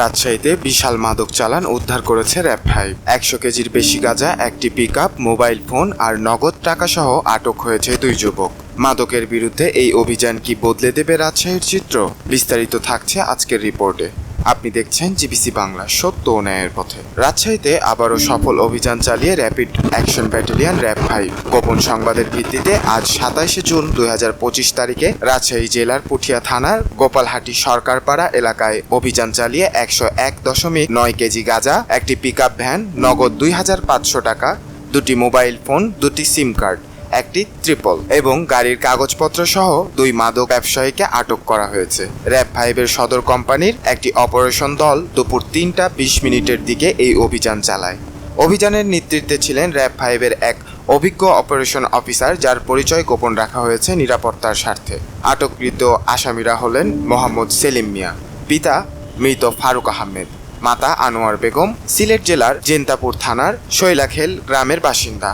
রাজশাহীতে বিশাল মাদক চালান উদ্ধার করেছে র্যাব ফাইভ। একশো কেজির বেশি গাঁজা, একটি পিক মোবাইল ফোন আর নগদ টাকা সহ আটক হয়েছে দুই যুবক। মাদকের বিরুদ্ধে এই অভিযান কি বদলে দেবে রাজশাহীর চিত্র? বিস্তারিত থাকছে আজকের রিপোর্টে। আপনি দেখছেন জিবিসি বাংলা সত্য ও ন্যায়ের পথে। রাজশাহীতে আবারও সফল অভিযান চালিয়ে rapid action battalion RAB five. গোপন সংবাদের ভিত্তিতে আজ সাতাইশে জুন দুই হাজার পঁচিশ তারিখে রাজশাহী জেলার পুঠিয়া থানার গোপালহাটি সরকারপাড়া এলাকায় অভিযান চালিয়ে একশো এক দশমিক নয় কেজি গাঁজা, একটি পিক ভ্যান, নগদ দুই হাজার পাঁচশো টাকা, দুটি মোবাইল ফোন, দুটি সিম কার্ড। একটি ট্রিপল এবং গাড়ির কাগজপত্র সহ দুই মাদক ব্যবসায়ীকে আটক করা হয়েছে। র্যাব ফাইভের সদর কোম্পানির একটি অপারেশন দল দুপুর তিনটা বিশ মিনিটের দিকে এই অভিযান চালায়। অভিযানের নেতৃত্বে ছিলেন র্যাব ফাইভের এক অভিজ্ঞ অপারেশন অফিসার, যার পরিচয় গোপন রাখা হয়েছে নিরাপত্তার স্বার্থে। আটককৃত আসামিরা হলেন মোহাম্মদ সেলিম মিয়া, পিতা মৃত ফারুক আহমেদ, মাতা আনোয়ার বেগম, সিলেট জেলার জেন্তাপুর থানার শৈলাখেল গ্রামের বাসিন্দা।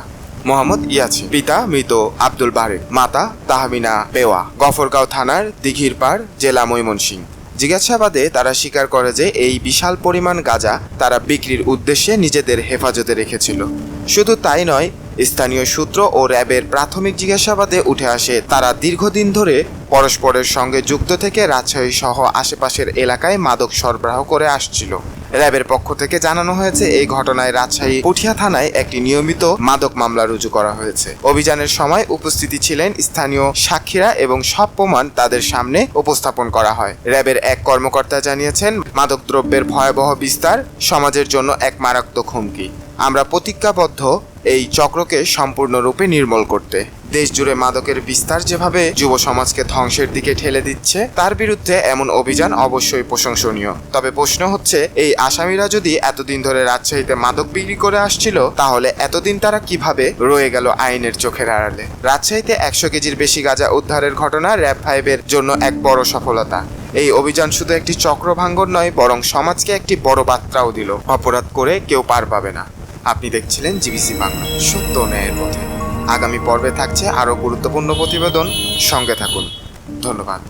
মোহাম্মদ ইয়াছি পিতা মৃত আব্দুল বারেক। মাতা তাহমিনা বেওয়া গফরগাঁও থানার দিঘির পাড় জেলা ময়মনসিংহ। জিজ্ঞাসাবাদে তারা স্বীকার করে যে এই বিশাল পরিমাণ গাঁজা তারা বিক্রির উদ্দেশ্যে নিজেদের হেফাজতে রেখেছিল। শুধু তাই নয়, স্থানীয় সূত্র ও র্যাবের প্রাথমিক জিজ্ঞাসাবাদে উঠে আসে, তারা দীর্ঘদিন ধরে পরস্পরের সঙ্গে যুক্ত থেকে রাজশাহী সহ আশেপাশের এলাকায় মাদক সরবরাহ করে আসছিল। র্যাবের পক্ষ থেকে জানানো হয়েছে, এই ঘটনায় রাজশাহী পুঠিয়া থানায় একটি নিয়মিত মাদক মামলা রুজু করা হয়েছে। অভিযানের সময় উপস্থিতি ছিলেন স্থানীয় সাক্ষীরা এবং সব প্রমাণ তাদের সামনে উপস্থাপন করা হয়। র্যাবের এক কর্মকর্তা জানিয়েছেন, মাদক দ্রব্যের ভয়াবহ বিস্তার সমাজের জন্য এক মারাত্মক হুমকি। আমরা প্রতিজ্ঞাবদ্ধ এই চক্রকে সম্পূর্ণরূপে নির্মূল করতে দেশ জুড়ে মাদকের বিস্তার যেভাবে যুব সমাজকে ধ্বংসের দিকে ঠেলে দিচ্ছে, তার বিরুদ্ধে এমন অভিযান অবশ্যই প্রশংসনীয়। তবে প্রশ্ন হচ্ছে, এই আসামিরা যদি এতদিন ধরে রাজশাহীতে মাদক বিক্রি করে আসছিল, তাহলে এতদিন তারা কীভাবে রয়ে গেল আইনের চোখের আড়ালে? রাজশাহীতে একশো কেজির বেশি গাঁজা উদ্ধারের ঘটনা র্যাব ফাইভের জন্য এক বড় সফলতা। এই অভিযান শুধু একটি চক্র ভাঙ্গন নয়, বরং সমাজকে একটি বড় বার্তাও দিল। অপরাধ করে কেউ পার পাবে না। আপনি দেখছিলেন জিবিসি বাংলা, সত্য ন্যায়ের পথে। আগামী পর্বে থাকছে আরও গুরুত্বপূর্ণ প্রতিবেদন সঙ্গে থাকুন। ধন্যবাদ।